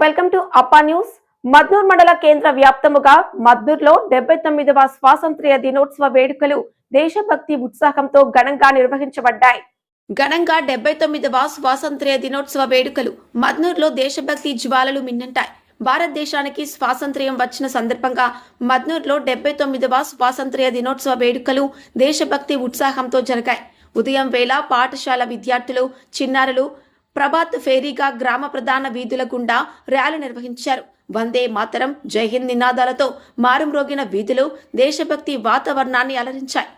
Welcome to Appa news. Madnoor మండల కేంద్ర వ్యాప్తముగా మద్నూర్లో డెబ్బై తొమ్మిదవ స్వాతంత్ర్య దినోత్సవ వేడుకలు దేశభక్తి ఉత్సాహంతో ఘనంగా నిర్వహించబడ్డాయి. ఘనంగా డెబ్బై తొమ్మిదవ స్వాతంత్ర్య దినోత్సవ వేడుకలు మద్నూర్లో దేశభక్తి జ్వాలలు మిన్నంటాయి. భారతదేశానికి స్వాతంత్ర్యం వచ్చిన సందర్భంగా మద్నూర్లో డెబ్బై తొమ్మిదవ స్వాతంత్ర్య దినోత్సవ వేడుకలు దేశభక్తి ఉత్సాహంతో జరిగాయి. ఉదయం వేళ పాఠశాల విద్యార్థులు చిన్నారులు ప్రభాత్ ఫేరీగా గ్రామ ప్రధాన వీధుల గుండా ర్యాలీ నిర్వహించారు. వందే మాతరం జైహింద్ నినాదాలతో మారుమ్రోగిన వీధులు దేశభక్తి వాతావరణాన్ని అలరించాయి.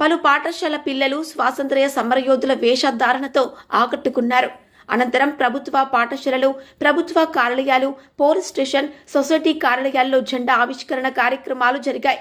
పలు పాఠశాల పిల్లలు స్వాతంత్ర్య సమరయోధుల వేషధారణతో ఆకట్టుకున్నారు. అనంతరం ప్రభుత్వ పాఠశాలలు ప్రభుత్వ కార్యాలయాలు పోలీస్ స్టేషన్ సొసైటీ కార్యాలయాల్లో జెండా ఆవిష్కరణ కార్యక్రమాలు జరిగాయి.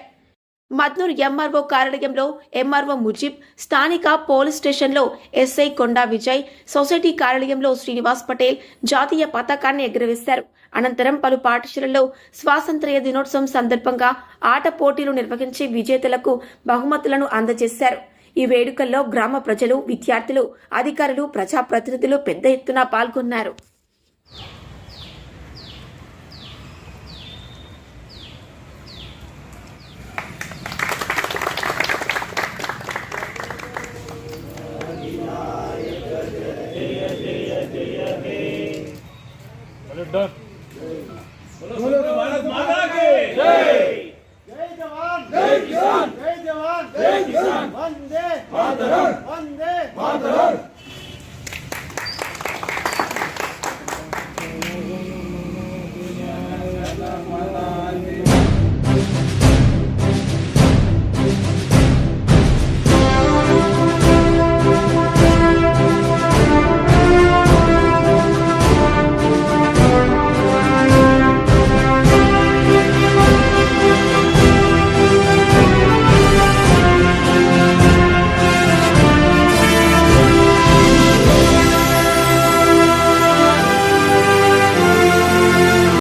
మద్నూర్ ఎంఆర్ఓ కార్యాలయంలో ఎంఆర్ఓ ముజీబ్ స్థానిక పోలీస్ స్టేషన్లో ఎస్ఐ కొండా విజయ్ సొసైటీ కార్యాలయంలో శ్రీనివాస్ పటేల్ జాతీయ పతాకాన్ని ఎగురవేశారు. అనంతరం పలు పాఠశాలల్లో స్వాతంత్ర్య దినోత్సవం సందర్భంగా ఆట పోటీలు నిర్వహించి విజేతలకు బహుమతులను అందజేశారు. ఈ వేడుకల్లో గ్రామ ప్రజలు విద్యార్థులు అధికారులు ప్రజాప్రతినిధులు పెద్ద ఎత్తున పాల్గొన్నారు. डन भारत माता की जय जय जवान जय किसान जय जवान जय किसान वंदे मातरम वंदे मातरम